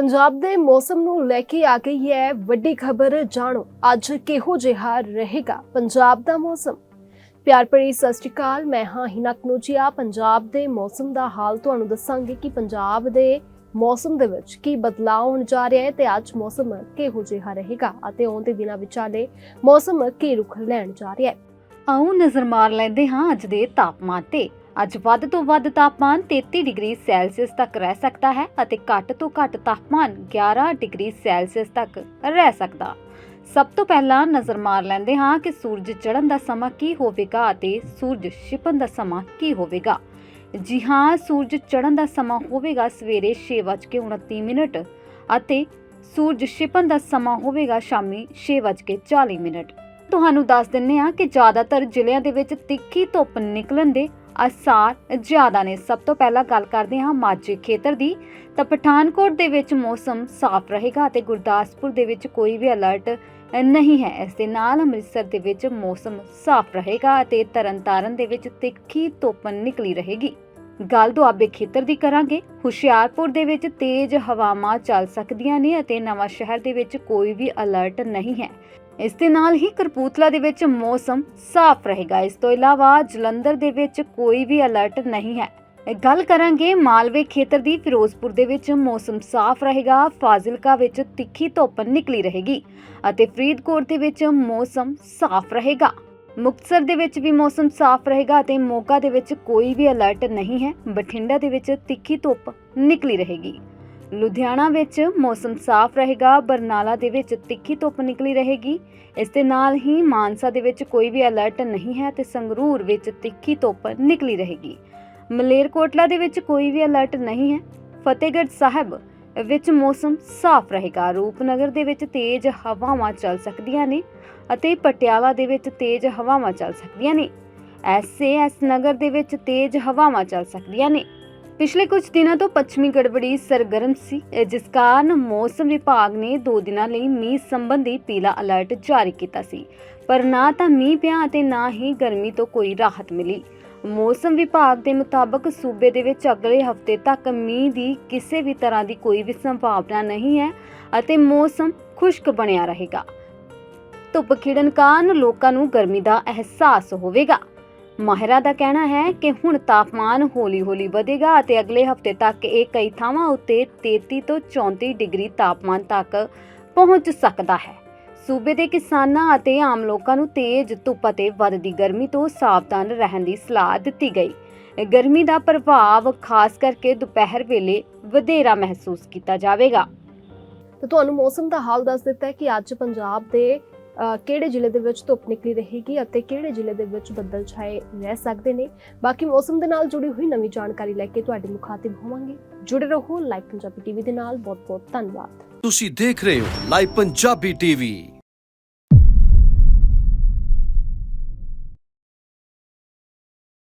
ਪੰਜਾਬ ਦੇ ਮੌਸਮ ਨੂੰ ਲੈ ਕੇ ਆ ਗਈ ਹੈ ਵੱਡੀ ਖਬਰ, ਜਾਣੋ ਅੱਜ ਕਿਹੋ ਜਿਹਾ ਰਹੇਗਾ ਪੰਜਾਬ ਦਾ ਮੌਸਮ। ਪਿਆਰ ਭਰੀ ਸਤਿ ਸ਼੍ਰੀ ਅਕਾਲ, ਮੈਂ ਹਾਂ ਹਿਨਾ ਕਨੂਚੀਆ ਪੰਜਾਬ ਦੇ ਮੌਸਮ ਦਾ ਹਾਲ ਤੁਹਾਨੂੰ ਦੱਸਾਂਗੇ ਕਿ ਪੰਜਾਬ ਦੇ ਮੌਸਮ ਦੇ ਵਿੱਚ ਕੀ ਬਦਲਾਅ ਹੋਣ ਜਾ ਰਿਹਾ ਹੈ ਤੇ ਅੱਜ ਮੌਸਮ ਕਿਹੋ ਜਿਹਾ ਰਹੇਗਾ ਅਤੇ ਆਉਂਦੇ ਦਿਨਾਂ ਵਿਚਾਲੇ ਮੌਸਮ ਕੀ ਰੁਖ ਲੈਣ ਜਾ ਰਿਹਾ ਹੈ। ਆਓ ਨਜ਼ਰ ਮਾਰ ਲੈਂਦੇ ਹਾਂ ਅੱਜ ਦੇ ਤਾਪਮਾਨ ਤੇ। ਅੱਜ ਵੱਧ ਤੋਂ ਵੱਧ ਤਾਪਮਾਨ 33 ਡਿਗਰੀ ਸੈਲਸੀਅਸ ਤੱਕ ਰਹਿ ਸਕਦਾ ਹੈ ਅਤੇ ਘੱਟ ਤੋਂ ਘੱਟ ਤਾਪਮਾਨ 11 ਡਿਗਰੀ ਸੈਲਸੀਅਸ ਤੱਕ ਰਹਿ ਸਕਦਾ। ਸਭ ਤੋਂ ਪਹਿਲਾਂ ਨਜ਼ਰ ਮਾਰ ਲੈਂਦੇ ਹਾਂ ਕਿ ਸੂਰਜ ਚੜ੍ਹਨ ਦਾ ਸਮਾਂ ਕੀ ਹੋਵੇਗਾ ਅਤੇ ਸੂਰਜ ਛਿਪਣ ਦਾ ਸਮਾਂ ਕੀ ਹੋਵੇਗਾ। ਜੀ ਹਾਂ, ਸੂਰਜ ਚੜ੍ਹਨ ਦਾ ਸਮਾਂ ਹੋਵੇਗਾ ਸਵੇਰੇ 6:29 ਮਿੰਟ ਅਤੇ ਸੂਰਜ ਛਿਪਣ ਦਾ ਸਮਾਂ ਹੋਵੇਗਾ ਸ਼ਾਮੀ 6:40 ਮਿੰਟ। ਤੁਹਾਨੂੰ ਦੱਸ ਦਿੰਨੇ ਆ ਕਿ ਜ਼ਿਆਦਾਤਰ ਜ਼ਿਲ੍ਹਿਆਂ ਦੇ ਵਿੱਚ ਤਿੱਖੀ ਧੁੱਪ ਨਿਕਲਣ ਦੇ ਆਸਾਰ ਜ਼ਿਆਦਾ ਨੇ। ਸਭ ਤੋਂ ਪਹਿਲਾਂ ਗੱਲ ਕਰਦੇ ਹਾਂ ਮਾਝੇ ਖੇਤਰ ਦੀ। ਤਾਂ ਪਠਾਨਕੋਟ ਦੇ ਵਿੱਚ ਮੌਸਮ ਸਾਫ਼ ਰਹੇਗਾ ਅਤੇ ਗੁਰਦਾਸਪੁਰ ਦੇ ਵਿੱਚ ਕੋਈ ਵੀ ਅਲਰਟ ਨਹੀਂ ਹੈ। ਇਸ ਦੇ ਨਾਲ ਅੰਮ੍ਰਿਤਸਰ ਦੇ ਵਿੱਚ ਮੌਸਮ ਸਾਫ਼ ਰਹੇਗਾ ਅਤੇ ਤਰਨਤਾਰਨ ਦੇ ਵਿੱਚ ਤਿੱਖੀ ਧੁੱਪ ਨਿਕਲੀ ਰਹੇਗੀ। ਗੱਲ ਦੁਆਬੇ ਖੇਤਰ ਦੀ ਕਰਾਂਗੇ। ਹੁਸ਼ਿਆਰਪੁਰ ਦੇ ਵਿੱਚ ਤੇਜ਼ ਹਵਾਵਾਂ ਚੱਲ ਸਕਦੀਆਂ ਨੇ ਅਤੇ ਨਵਾਂ ਸ਼ਹਿਰ ਦੇ ਵਿੱਚ ਕੋਈ ਵੀ ਅਲਰਟ ਨਹੀਂ ਹੈ। ਇਸ ਦੇ ਨਾਲ ਹੀ ਕਰਪੂਤਲਾ ਦੇ ਵਿੱਚ ਮੌਸਮ ਸਾਫ਼ ਰਹੇਗਾ। ਇਸ ਤੋਂ ਇਲਾਵਾ ਜਲੰਧਰ ਦੇ ਵਿੱਚ ਕੋਈ ਵੀ ਅਲਰਟ ਨਹੀਂ ਹੈ। ਗੱਲ ਕਰਾਂਗੇ ਮਾਲਵੇ ਖੇਤਰ ਦੀ ਫਿਰੋਜ਼ਪੁਰ ਦੇ ਵਿੱਚ ਮੌਸਮ ਸਾਫ਼ ਰਹੇਗਾ, ਫਾਜ਼ਿਲਕਾ ਵਿੱਚ ਤਿੱਖੀ ਧੁੱਪ ਨਿਕਲੀ ਰਹੇਗੀ ਅਤੇ ਫਰੀਦਕੋਟ ਦੇ ਵਿੱਚ ਮੌਸਮ ਸਾਫ਼ ਰਹੇਗਾ। ਮੁਕਤਸਰ ਦੇ ਵਿੱਚ ਵੀ ਮੌਸਮ ਸਾਫ਼ ਰਹੇਗਾ ਅਤੇ ਮੋਗਾ ਦੇ ਵਿੱਚ ਕੋਈ ਵੀ ਅਲਰਟ ਨਹੀਂ ਹੈ। ਬਠਿੰਡਾ ਦੇ ਵਿੱਚ ਤਿੱਖੀ ਧੁੱਪ ਨਿਕਲੀ ਰਹੇਗੀ। ਲੁਧਿਆਣਾ ਵਿੱਚ ਮੌਸਮ ਸਾਫ਼ ਰਹੇਗਾ, ਬਰਨਾਲਾ ਦੇ ਵਿੱਚ ਤਿੱਖੀ ਧੁੱਪ ਨਿਕਲੀ ਰਹੇਗੀ। ਇਸ ਦੇ ਨਾਲ ਹੀ ਮਾਨਸਾ ਦੇ ਵਿੱਚ ਕੋਈ ਵੀ ਅਲਰਟ ਨਹੀਂ ਹੈ ਤੇ ਸੰਗਰੂਰ ਵਿੱਚ ਤਿੱਖੀ ਧੁੱਪ ਨਿਕਲੀ ਰਹੇਗੀ। ਮਲੇਰਕੋਟਲਾ ਦੇ ਵਿੱਚ ਕੋਈ ਵੀ ਅਲਰਟ ਨਹੀਂ ਹੈ। ਫਤਿਹਗੜ੍ਹ ਸਾਹਿਬ ਵਿੱਚ ਮੌਸਮ ਸਾਫ਼ ਰਹੇਗਾ। ਰੂਪਨਗਰ ਦੇ ਵਿੱਚ ਤੇਜ਼ ਹਵਾਵਾਂ ਚੱਲ ਸਕਦੀਆਂ ਨੇ ਅਤੇ ਪਟਿਆਲਾ ਦੇ ਵਿੱਚ ਤੇਜ਼ ਹਵਾਵਾਂ ਚੱਲ ਸਕਦੀਆਂ ਨੇ। ਐਸਏਐਸ ਨਗਰ ਦੇ ਵਿੱਚ ਤੇਜ਼ ਹਵਾਵਾਂ ਚੱਲ ਸਕਦੀਆਂ ਨੇ। ਪਿਛਲੇ ਕੁਝ ਦਿਨਾਂ ਤੋਂ ਪੱਛਮੀ ਗੜਬੜੀ ਸਰਗਰਮ ਸੀ ਜਿਸ ਕਾਰਨ ਮੌਸਮ ਵਿਭਾਗ ਨੇ 2 ਦਿਨਾਂ ਲਈ ਮੀਂਹ ਸੰਬੰਧੀ ਪੀਲਾ ਅਲਰਟ ਜਾਰੀ ਕੀਤਾ ਸੀ, ਪਰ ਨਾ ਤਾਂ ਮੀਂਹ ਪਿਆ ਅਤੇ ਨਾ ਹੀ ਗਰਮੀ ਤੋਂ ਕੋਈ ਰਾਹਤ ਮਿਲੀ। ਮੌਸਮ ਵਿਭਾਗ ਦੇ ਮੁਤਾਬਕ ਸੂਬੇ ਦੇ ਵਿੱਚ ਅਗਲੇ ਹਫ਼ਤੇ ਤੱਕ ਮੀਂਹ ਦੀ ਕਿਸੇ ਵੀ ਤਰ੍ਹਾਂ ਦੀ ਕੋਈ ਵੀ ਸੰਭਾਵਨਾ ਨਹੀਂ ਹੈ ਅਤੇ ਮੌਸਮ ਖੁਸ਼ਕ ਬਣਿਆ ਰਹੇਗਾ। ਧੁੱਪ ਖਿੜਨ ਕਾਰਨ ਲੋਕਾਂ ਨੂੰ ਗਰਮੀ ਦਾ ਅਹਿਸਾਸ ਹੋਵੇਗਾ। ਮਾਹਿਰਾਂ ਦਾ ਕਹਿਣਾ ਹੈ ਕਿ ਹੁਣ ਤਾਪਮਾਨ ਹੌਲੀ-ਹੌਲੀ ਵਧੇਗਾ ਅਤੇ ਅਗਲੇ ਹਫ਼ਤੇ ਤੱਕ ਇਹ ਕਈ ਥਾਵਾਂ ਉੱਤੇ 33 ਤੋਂ 34 ਡਿਗਰੀ ਤਾਪਮਾਨ ਤੱਕ ਪਹੁੰਚ ਸਕਦਾ ਹੈ। ਸੂਬੇ ਦੇ ਕਿਸਾਨਾਂ ਅਤੇ ਆਮ ਲੋਕਾਂ ਨੂੰ ਤੇਜ਼ ਧੁੱਪ ਅਤੇ ਵੱਧਦੀ ਗਰਮੀ ਤੋਂ ਸਾਵਧਾਨ ਰਹਿਣ ਦੀ ਸਲਾਹ ਦਿੱਤੀ ਗਈ। ਗਰਮੀ ਦਾ ਪ੍ਰਭਾਵ ਖਾਸ ਕਰਕੇ ਦੁਪਹਿਰ ਵੇਲੇ ਵਧੇਰਾ ਮਹਿਸੂਸ ਕੀਤਾ ਜਾਵੇਗਾ। ਤੇ ਤੁਹਾਨੂੰ ਮੌਸਮ ਦਾ ਹਾਲ ਦੱਸ ਦਿੱਤਾ ਹੈ ਕਿ ਅੱਜ ਪੰਜਾਬ ਦੇ ਕਿਹੜੇ ਜ਼ਿਲ੍ਹੇ ਦੇ ਵਿੱਚ ਧੁੱਪ ਨਿਕਲੀ ਰਹੇਗੀ ਅਤੇ ਕਿਹੜੇ ਜ਼ਿਲ੍ਹੇ ਦੇ ਵਿੱਚ ਬੱਦਲ ਛਾਏ ਰਹਿ ਸਕਦੇ ਨੇ? ਬਾਕੀ ਮੌਸਮ ਦੇ ਨਾਲ ਜੁੜੀ ਹੋਈ ਨਵੀਂ ਜਾਣਕਾਰੀ ਲੈ ਕੇ ਤੁਹਾਡੇ ਮੁਖਾਤਿਬ ਹੋਵਾਂਗੇ। ਜੁੜੇ ਰਹੋ ਲਾਈਵ ਪੰਜਾਬੀ ਟੀਵੀ ਦੇ ਨਾਲ। ਬਹੁਤ ਬਹੁਤ ਧੰਨਵਾਦ। ਤੁਸੀਂ ਦੇਖ ਰਹੇ ਹੋ ਲਾਈਵ ਪੰਜਾਬੀ ਟੀਵੀ।